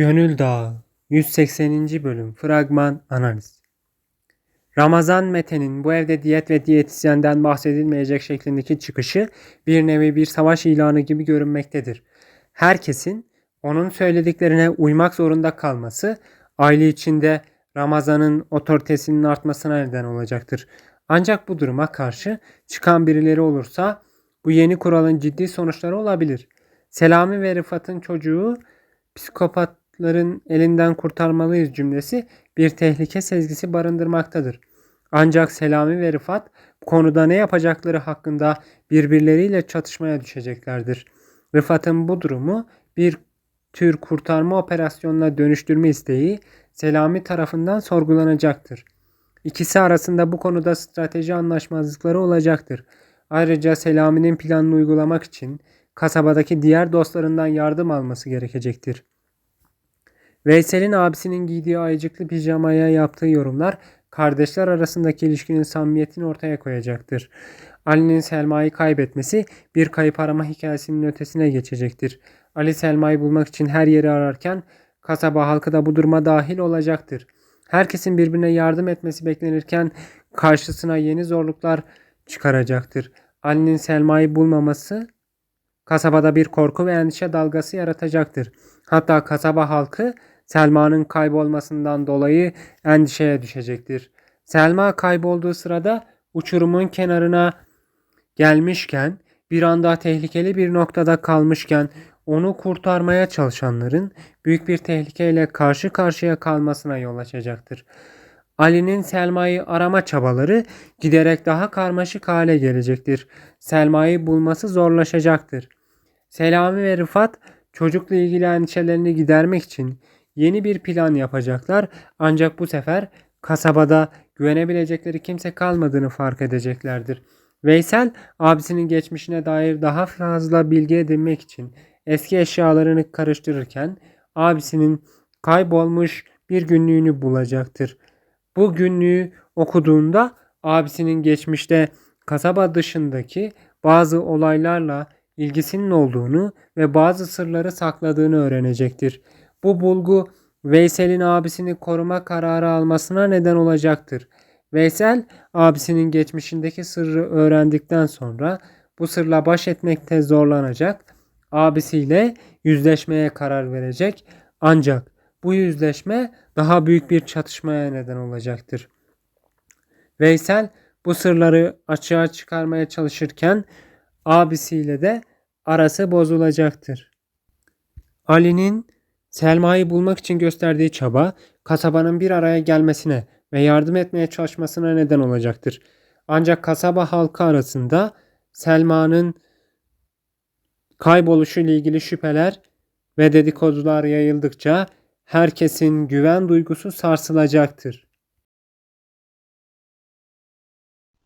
Gönül Dağı 180. Bölüm Fragman Analiz Ramazan Mete'nin bu evde diyet ve diyetisyenden bahsedilmeyecek şeklindeki çıkışı bir nevi bir savaş ilanı gibi görünmektedir. Herkesin onun söylediklerine uymak zorunda kalması aile içinde Ramazan'ın otoritesinin artmasına neden olacaktır. Ancak bu duruma karşı çıkan birileri olursa bu yeni kuralın ciddi sonuçları olabilir. Selami ve Rıfat'ın çocuğu psikopatların elinden kurtarmalıyız cümlesi bir tehlike sezgisi barındırmaktadır. Ancak Selami ve Rıfat konuda ne yapacakları hakkında birbirleriyle çatışmaya düşeceklerdir. Rıfat'ın bu durumu bir tür kurtarma operasyonuna dönüştürme isteği Selami tarafından sorgulanacaktır. İkisi arasında bu konuda strateji anlaşmazlıkları olacaktır. Ayrıca Selami'nin planını uygulamak için kasabadaki diğer dostlarından yardım alması gerekecektir. Veysel'in abisinin giydiği ayıcıklı pijamaya yaptığı yorumlar kardeşler arasındaki ilişkinin samimiyetini ortaya koyacaktır. Ali'nin Selma'yı kaybetmesi bir kayıp arama hikayesinin ötesine geçecektir. Ali Selma'yı bulmak için her yeri ararken kasaba halkı da bu duruma dahil olacaktır. Herkesin birbirine yardım etmesi beklenirken karşısına yeni zorluklar çıkaracaktır. Ali'nin Selma'yı bulmaması kasabada bir korku ve endişe dalgası yaratacaktır. Hatta kasaba halkı Selma'nın kaybolmasından dolayı endişeye düşecektir. Selma kaybolduğu sırada uçurumun kenarına gelmişken bir anda tehlikeli bir noktada kalmışken onu kurtarmaya çalışanların büyük bir tehlikeyle karşı karşıya kalmasına yol açacaktır. Ali'nin Selma'yı arama çabaları giderek daha karmaşık hale gelecektir. Selma'yı bulması zorlaşacaktır. Selami ve Rıfat çocukla ilgili endişelerini gidermek için yeni bir plan yapacaklar ancak bu sefer kasabada güvenebilecekleri kimse kalmadığını fark edeceklerdir. Veysel abisinin geçmişine dair daha fazla bilgi edinmek için eski eşyalarını karıştırırken abisinin kaybolmuş bir günlüğünü bulacaktır. Bu günlüğü okuduğunda abisinin geçmişte kasaba dışındaki bazı olaylarla ilgisinin olduğunu ve bazı sırları sakladığını öğrenecektir. Bu bulgu Veysel'in abisini koruma kararı almasına neden olacaktır. Veysel abisinin geçmişindeki sırrı öğrendikten sonra bu sırla baş etmekte zorlanacak. Abisiyle yüzleşmeye karar verecek. Ancak bu yüzleşme daha büyük bir çatışmaya neden olacaktır. Veysel bu sırları açığa çıkarmaya çalışırken abisiyle de arası bozulacaktır. Ali'nin Selma'yı bulmak için gösterdiği çaba kasabanın bir araya gelmesine ve yardım etmeye çalışmasına neden olacaktır. Ancak kasaba halkı arasında Selma'nın kayboluşu ile ilgili şüpheler ve dedikodular yayıldıkça herkesin güven duygusu sarsılacaktır.